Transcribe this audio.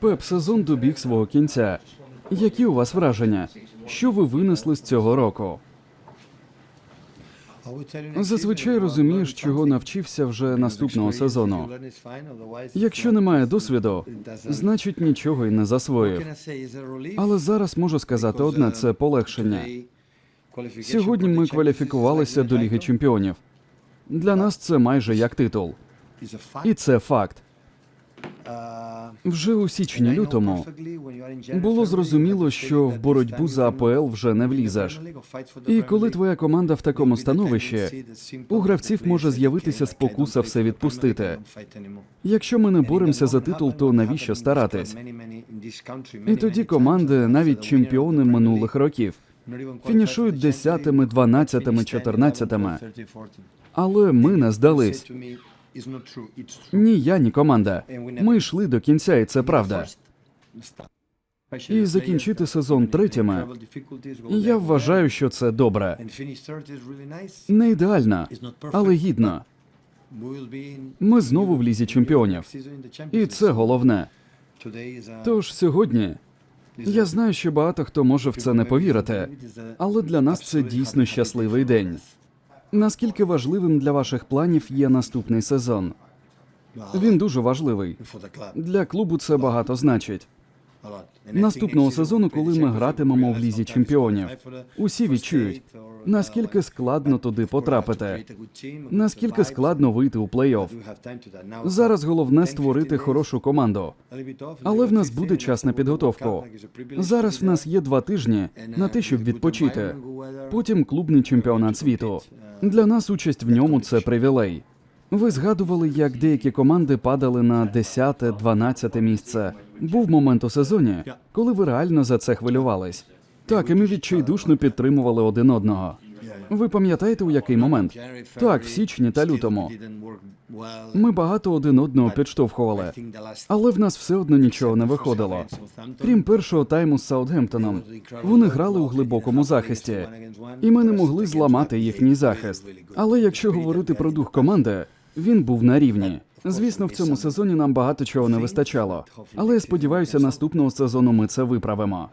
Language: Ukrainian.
Пеп, сезон добіг свого кінця. Які у вас враження? Що ви винесли з цього року? Зазвичай розумієш, чого навчився вже наступного сезону. Якщо немає досвіду, значить нічого й не засвоїв. Але зараз можу сказати одне: це полегшення. Сьогодні ми кваліфікувалися до Ліги Чемпіонів. Для нас це майже як титул. І це факт. Вже у січні-лютому було зрозуміло, що в боротьбу за АПЛ вже не влізеш. І коли твоя команда в такому становищі, у гравців може з'явитися спокуса все відпустити. Якщо ми не боремося за титул, то навіщо старатись? І тоді команди, навіть чемпіони минулих років, фінішують десятими, дванадцятими, чотирнадцятими. Але ми не здались. Ні, я, ні команда. Ми йшли до кінця, і це правда. І закінчити сезон третіми. І я вважаю, що це добре. Не ідеально, але гідно. Ми знову в лізі чемпіонів. І це головне. Тож сьогодні я знаю, що багато хто може в це не повірити, але для нас це дійсно щасливий день. Наскільки важливим для ваших планів є наступний сезон? Він дуже важливий. Для клубу це багато значить. Наступного сезону, коли ми гратимемо в лізі чемпіонів, усі відчують, наскільки складно туди потрапити, наскільки складно вийти у плей-офф. Зараз головне створити хорошу команду, але в нас буде час на підготовку. Зараз в нас є два тижні на те, щоб відпочити. Потім клубний чемпіонат світу. Для нас участь в ньому це привілей. Ви згадували, як деякі команди падали на 10-12 місце. Був момент у сезоні, коли ви реально за це хвилювались. Так, і ми відчайдушно підтримували один одного. Ви пам'ятаєте, у який момент? Так, в січні та лютому. Ми багато один одного підштовхували, але в нас все одно нічого не виходило. Крім першого тайму з Саутгемптоном, вони грали у глибокому захисті, і ми не могли зламати їхній захист. Але якщо говорити про дух команди, він був на рівні. Звісно, в цьому сезоні нам багато чого не вистачало, але я сподіваюся, наступного сезону ми це виправимо.